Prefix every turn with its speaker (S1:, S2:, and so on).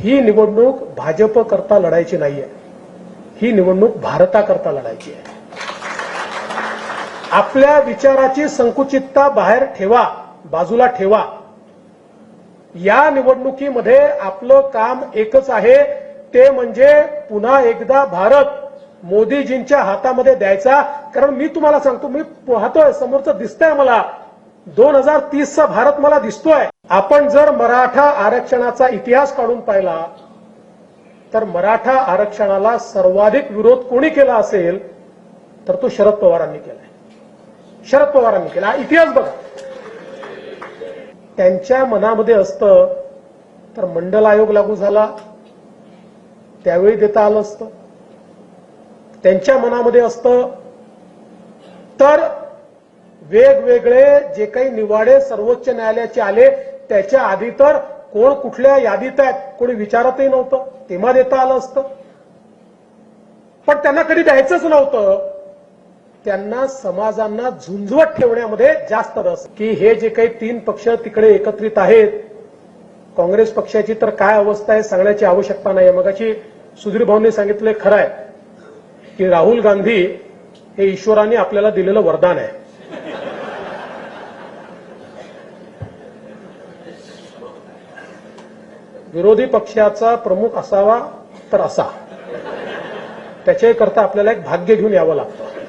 S1: ही निवडणूक भाजप करता लढायची नाहीये. ही निवडणूक भारताकरता लढायची आहे. आपल्या विचाराची संकुचितता बाहेर ठेवा बाजूला ठेवा. या निवडणुकीमध्ये आपलं काम एकच आहे ते म्हणजे पुन्हा एकदा भारत मोदीजींच्या हातामध्ये द्यायचा. कारण मी तुम्हाला सांगतो मी पाहतोय समोरचं दिसतंय मला. दोन हजार तीसचा भारत मला दिसतोय. आपण जर मराठा आरक्षणाचा इतिहास काढून पाहिला तर मराठा आरक्षणाला सर्वाधिक विरोध कोणी केला असेल तर तो शरद पवारांनी केलाय. शरद पवारांनी केला. हा इतिहास बघा. त्यांच्या मनामध्ये असतं तर मंडल आयोग लागू झाला. त्यावेळी देता आलं असतं. त्यांच्या मनामध्ये असतं तर वेगवेगळे जे काही निवाडे सर्वोच्च न्यायालयाचे आले त्याच्या आधी तर कोण कुठल्या यादीत आहेत कोणी विचारतही नव्हतं. तेव्हा देता आलं असतं. पण त्यांना कधी द्यायचंच नव्हतं. त्यांना समाजांना झुंजवत ठेवण्यामध्ये जास्त रस. की हे जे काही तीन पक्ष तिकडे एकत्रित आहेत काँग्रेस पक्षाची तर काय अवस्था आहे सांगण्याची आवश्यकता नाही मगाशी सुधीर भाऊंनी सांगितले खरं आहे की राहुल गांधी हे ईश्वराने आपल्याला दिलेलं वरदान आहे. विरोधी पक्षाचा प्रमुख असावा तर असा. त्याच्याकरता आपल्याला एक भाग्य घेऊन यावं लागतं.